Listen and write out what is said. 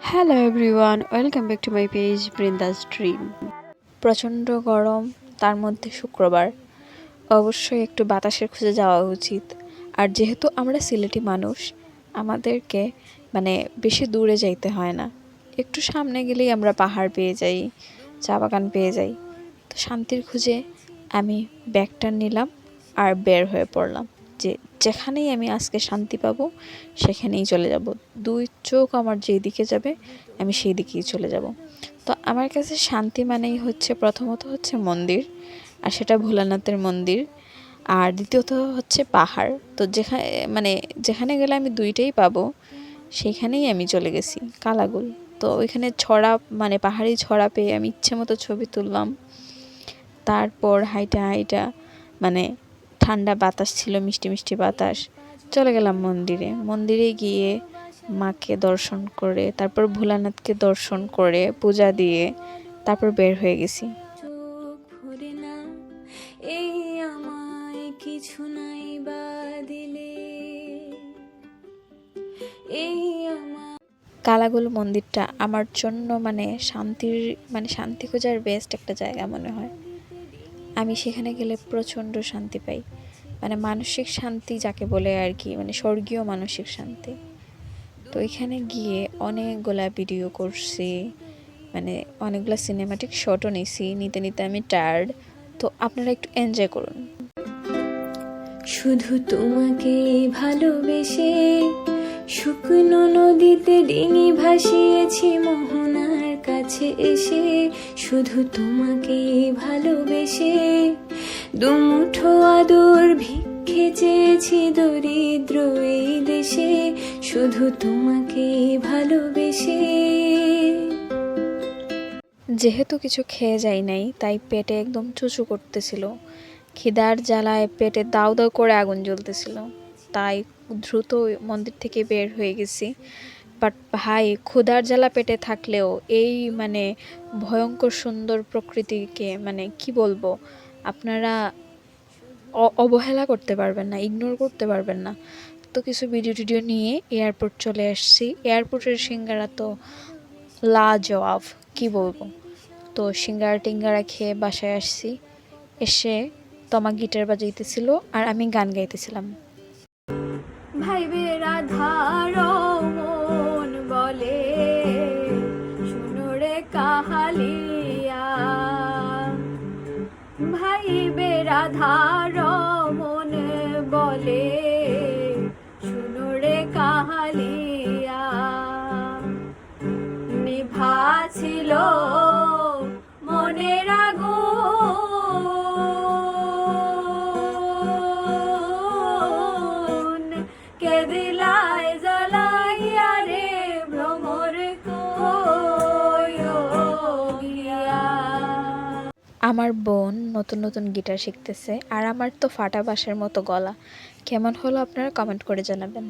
Hello everyone, welcome back to my page Brinda's dream. প্রচণ্ড গরম, তার মধ্যে শুক্রবার। অবশ্যই একটু বাতাসের খুঁজে যাওয়া উচিত। আর যেহেতু আমরা সিলেটি মানুষ, আমাদেরকে মানে বেশি দূরে যাইতে হয় না। একটু সামনে গেলেই আমরা পাহাড় পেয়ে যাই, চা বাগান পেয়ে যাই। তো শান্তির খুঁজে আমি ব্যাগটা নিলাম আর বের হয়ে পড়লাম। যে যেখানেই আমি আজকে শান্তি পাবো, সেখানেই চলে যাব। দুই চোখ আমার যেই দিকে যাবে, আমি সেই দিকেই চলে যাব। তো আমার কাছে শান্তি মানেই হচ্ছে প্রথমত হচ্ছে মন্দির, আর সেটা ভোলানাথের মন্দির। আর দ্বিতীয়ত হচ্ছে পাহাড়। তো যেখানে মানে যেখানে গেলে আমি দুইটাই পাবো সেইখানেই আমি চলে গেছি, কালাগুল। তো ওইখানে ছড়া মানে পাহাড়ি ছড়া পেয়ে আমি ইচ্ছে মতো ছবি তুললাম। তারপর হাইটা হাইটা মানে ঠান্ডা বাতাস ছিল মিষ্টি মিষ্টি বাতাস। চলে গেলাম মন্দিরে। মন্দিরে গিয়ে মাকে দর্শন করে তারপর ভোলানাথকে দর্শন করে পূজা দিয়ে তারপর বের হয়ে গেছি। এই আমায় কিছু নাই বা দিলে এই কালাগুল মন্দিরটা আমার জন্য মানে শান্তির মানে শান্তি খোঁজার বেস্ট একটা জায়গা মনে হয়। আমি সেখানে গেলে প্রচণ্ড শান্তি পাই। মানে মানসিক শান্তি যাকে বলে আর কি মানে স্বর্গীয় মানসিক শান্তি। তো এখানে গিয়ে অনেকগুলা ভিডিও করছি মানে অনেকগুলা সিনেমাটিক শটও নিছি, নিতে নিতে আমি টায়ার্ড তো আপনারা একটু এনজয় করুন। শুধু তোমাকে ভালোবেসে শুকনো নদীতে ডিঙি ভাসিয়েছি মোহনার কাছে এসে শুধু তোমাকে ভালোবেসে দুমুঠো আদর ভিক্ষে চেয়েছি দরিদ্র এই দেশে, শুধু তোমাকে ভালোবেসে। যেহেতু কিছু খেয়ে যাই নাই, তাই পেটে একদম চুচু করতেছিল। খিদার জ্বালায় পেটে দাউ দাউ করে আগুন জ্বলতেছিল। তাই দ্রুত মন্দির থেকে বের হয়ে গেছি। বাট ভাই, ক্ষুধার জ্বালা পেটে থাকলেও এই মানে ভয়ঙ্কর সুন্দর প্রকৃতিকে মানে কি বলব? আপনারা অবহেলা করতে পারবেন না ইগনোর করতে পারবেন না। তো কিছু ভিডিও টিডিও নিয়ে এয়ারপোর্ট চলে আসছি। এয়ারপোর্টের সিঙ্গারা তো লাজবাব, কি বলব? তো সিঙ্গারা টিঙ্গারা খেয়ে বাসায় আসছি। এসে তোমা গিটার বাজাইতেছিল আর আমি গান গাইতেছিলাম। ভাইবে রাধার ভাইবে রাধার রমন বলে। শুনো রে কাহালিয়া নিভা ছিল মনে আগুন আমার বোন নতুন নতুন গিটার শিখতেছে আর আমার তো ফাটা বাঁশের মতো গলা। কেমন হলো আপনারা কমেন্ট করে জানাবেন।